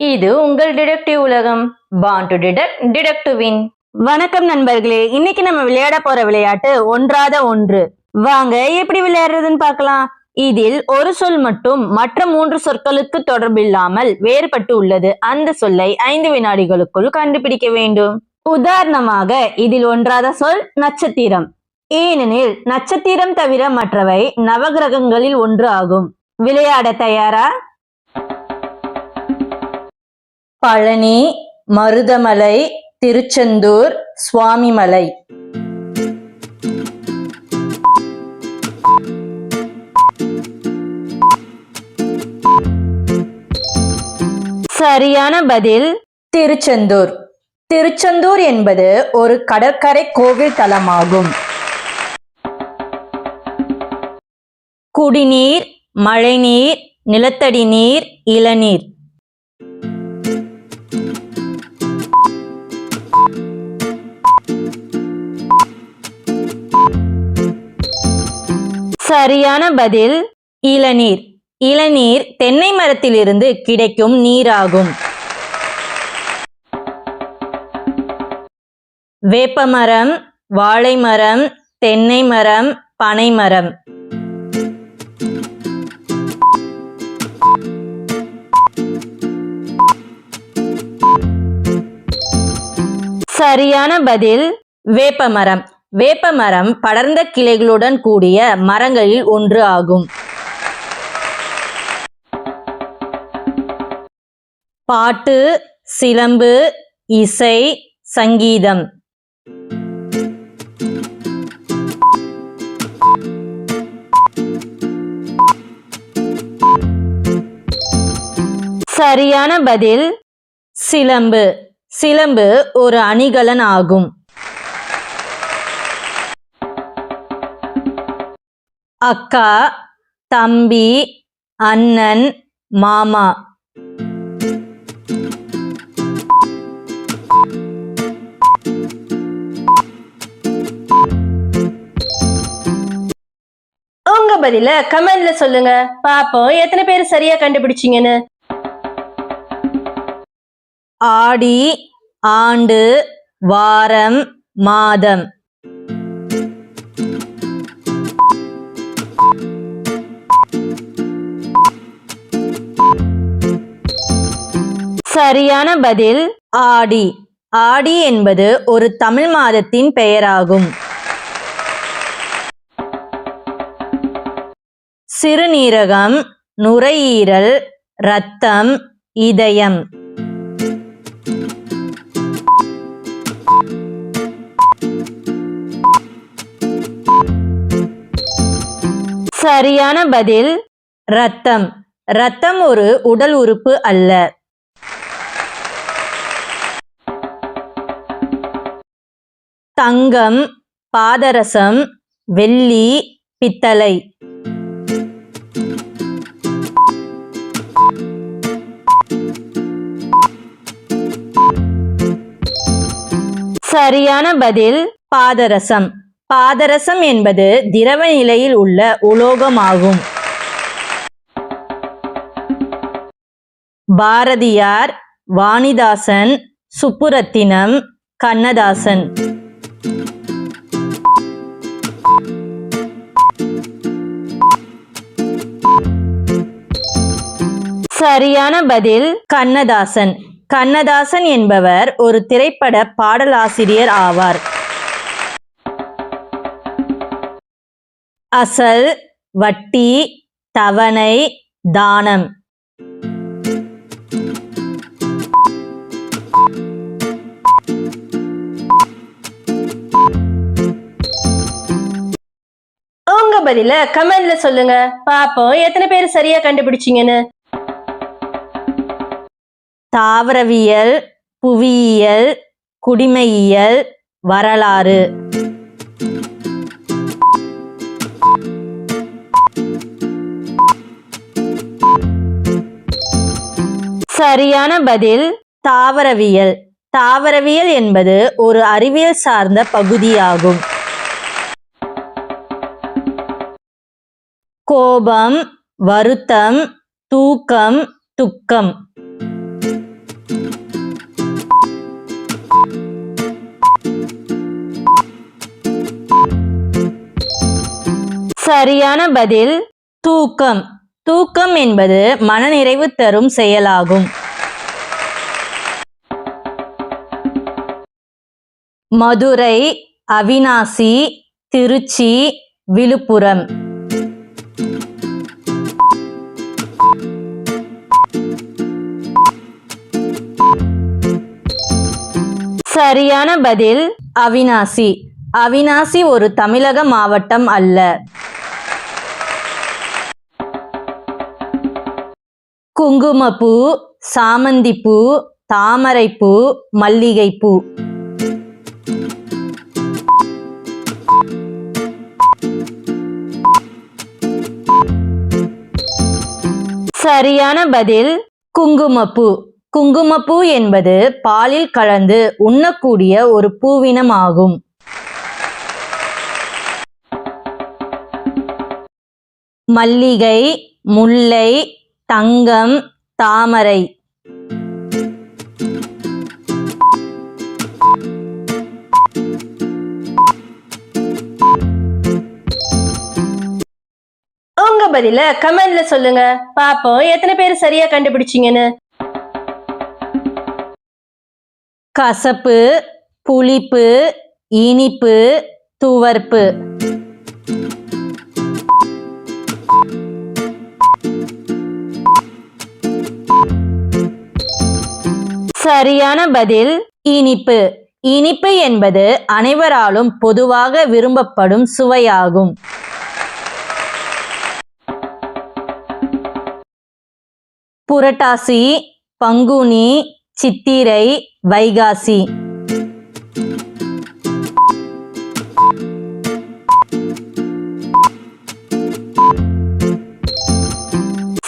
இது உங்கள் டிடெக்டிவ் உலகம். பான் டு டிடெக்ட் டிடெக்டிவின் வின் வணக்கம் நண்பர்களே இன்னைக்கு நம்ம விளையாட போற விளையாட்டு ஒன்றாத ஒன்று. வாங்க எப்படி விளையாடுறதுன்னு பார்க்கலாம். இதில் ஒரு சொல் மட்டும் மற்ற மூன்று சொற்களுக்கு தொடர்பில்லாமல் வேறுபட்டு உள்ளது. அந்த சொல்லை ஐந்து வினாடிகளுக்குள் கண்டுபிடிக்க வேண்டும். உதாரணமாக இதில் ஒன்றாத சொல் நட்சத்திரம். ஏனெனில் நட்சத்திரம் தவிர மற்றவை நவகிரகங்களில் ஒன்று ஆகும். விளையாட தயாரா? பழனி மருதமலை திருச்செந்தூர் சுவாமிமலை. சரியான பதில் திருச்செந்தூர். திருச்செந்தூர் என்பது ஒரு கடற்கரை கோவில் தலமாகும். குடிநீர் மழைநீர் நிலத்தடி நீர் இளநீர். சரியான பதில் இளநீர். இளநீர் தென்னை மரத்திலிருந்து கிடைக்கும் நீராகும். வேப்பமரம் வாழை மரம் தென்னை மரம் பனை மரம். சரியான பதில் வேப்பமரம் வேப்பமரம் படர்ந்த கிளைகளுடன் கூடிய மரங்களில் ஒன்று ஆகும். பாட்டு சிலம்பு இசை சங்கீதம். சரியான பதில் சிலம்பு. சிலம்பு ஒரு அணிகலன் ஆகும். அக்கா தம்பி அண்ணன் மாமா. உங்க பதில கமெண்ட்ல சொல்லுங்க. பாப்போம் எத்தனை பேர் சரியா கண்டுபிடிச்சீங்கன்னு. ஆடி ஆண்டு வாரம் மாதம். சரியான பதில் ஆடி. ஆடி என்பது ஒரு தமிழ் மாதத்தின் பெயராகும். சிறுநீரகம் நுரையீரல் இரத்தம் இதயம். சரியான பதில் ரத்தம் ரத்தம் ஒரு உடல் உறுப்பு அல்ல. தங்கம் பாதரசம் வெள்ளி பித்தளை. சரியான பதில் பாதரசம். பாதரசம் என்பது திரவ நிலையில் உள்ள உலோகமாகும். பாரதியார் வாணிதாசன் சுப்புரத்தினம் கண்ணதாசன். சரியான பதில் கண்ணதாசன். கண்ணதாசன் என்பவர் ஒரு திரைப்பட பாடலாசிரியர் ஆவார். அசல் வட்டி தவணை தானம். உங்க பதில கமெண்ட்ல சொல்லுங்க. பாப்போம் எத்தனை பேர் சரியா கண்டுபிடிச்சீங்கன்னு. தாவரவியல் புவியியல் குடிமையியல் வரலாறு. சரியான பதில் தாவரவியல். தாவரவியல் என்பது ஒரு அறிவியல் சார்ந்த பகுதியாகும். கோபம் வருத்தம் தூக்கம் துக்கம். சரியான பதில் தூக்கம். தூக்கம் என்பது மனநிறைவு தரும் செயலாகும். மதுரை அவினாசி திருச்சி விழுப்புரம். சரியான பதில் அவினாசி. அவினாசி ஒரு தமிழக மாவட்டம் அல்ல. குங்குமப்பூ சாமந்திப்பூ தாமரைப்பூ மல்லிகைப்பூ. சரியான பதில் குங்குமப்பூ. குங்குமப்பூ என்பது பாலில் கலந்து உண்ணக்கூடிய ஒரு பூவினம் ஆகும். மல்லிகை முல்லை தங்கம் தாமரை. உங்க பதில கமெண்ட்ல சொல்லுங்க. பாப்போம் எத்தனை பேர் சரியா கண்டுபிடிச்சீங்கன்னு. கசப்பு புளிப்பு இனிப்பு துவர்ப்பு. சரியான பதில் இனிப்பு. இனிப்பு என்பது அனைவராலும் பொதுவாக விரும்பப்படும் சுவையாகும். புரட்டாசி பங்குனி சித்திரை வைகாசி.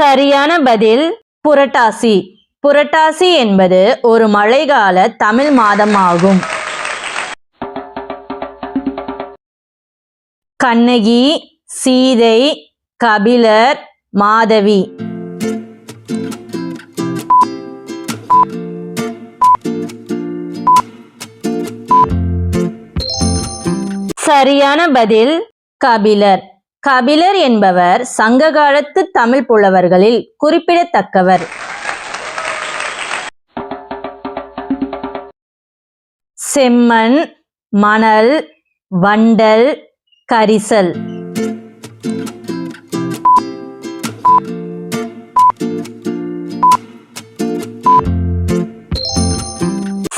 சரியான பதில் புரட்டாசி. புரட்டாசி என்பது ஒரு மழைக்கால தமிழ் மாதம் ஆகும் கண்ணகி சீதை கபிலர் மாதவி. சரியான பதில் கபிலர். கபிலர் என்பவர் சங்க காலத்து தமிழ் புலவர்களில் குறிப்பிடத்தக்கவர். செம்மண் மணல் வண்டல் கரிசல்.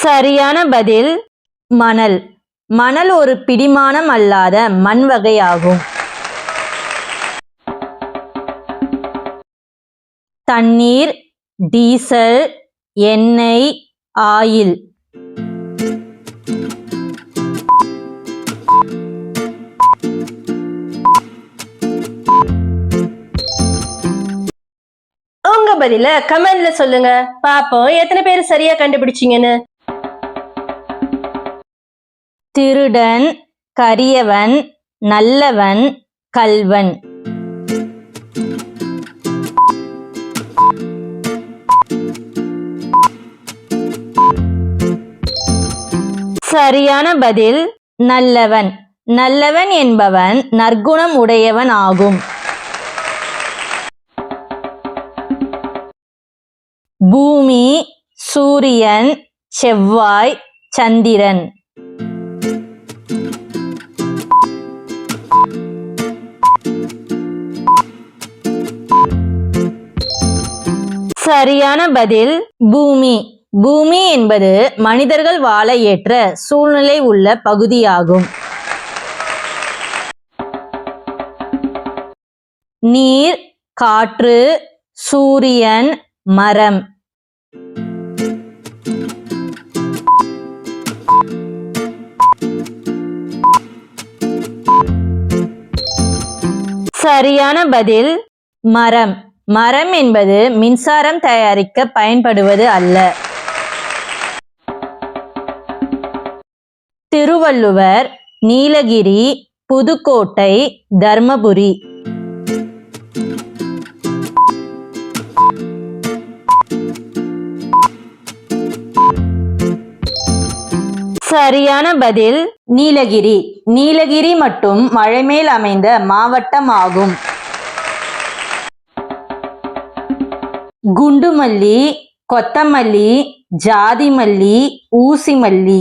சரியான பதில் மணல். மணல் ஒரு பிடிமானம் அல்லாத மண் வகையாகும். தண்ணீர் டீசல் எண்ணெய் ஆயில். பதில கமெண்ட்ல சொல்லுங்க. பாப்போம் எத்தனை பேர் சரியா கண்டுபிடிச்சீங்கன்னு. திருடன் கரியவன் நல்லவன் கல்வன். சரியான பதில் நல்லவன். நல்லவன் என்பவன் நற்குணம் உடையவன் ஆகும். பூமி சூரியன் செவ்வாய் சந்திரன். சரியான பதில் பூமி. பூமி என்பது மனிதர்கள் வாழ ஏற்ற சூழ்நிலை உள்ள பகுதியாகும். நீர் காற்று சூரியன் மரம். சரியான பதில் மரம். மரம் என்பது மின்சாரம் தயாரிக்க பயன்படுவது அல்ல. திருவள்ளுவர் நீலகிரி புதுக்கோட்டை தர்மபுரி. சரியான பதில் நீலகிரி. நீலகிரி மட்டும் மலை மேல் அமைந்த மாவட்டம் ஆகும் குண்டுமல்லி கொத்தமல்லி ஜாதி மல்லி ஊசி மல்லி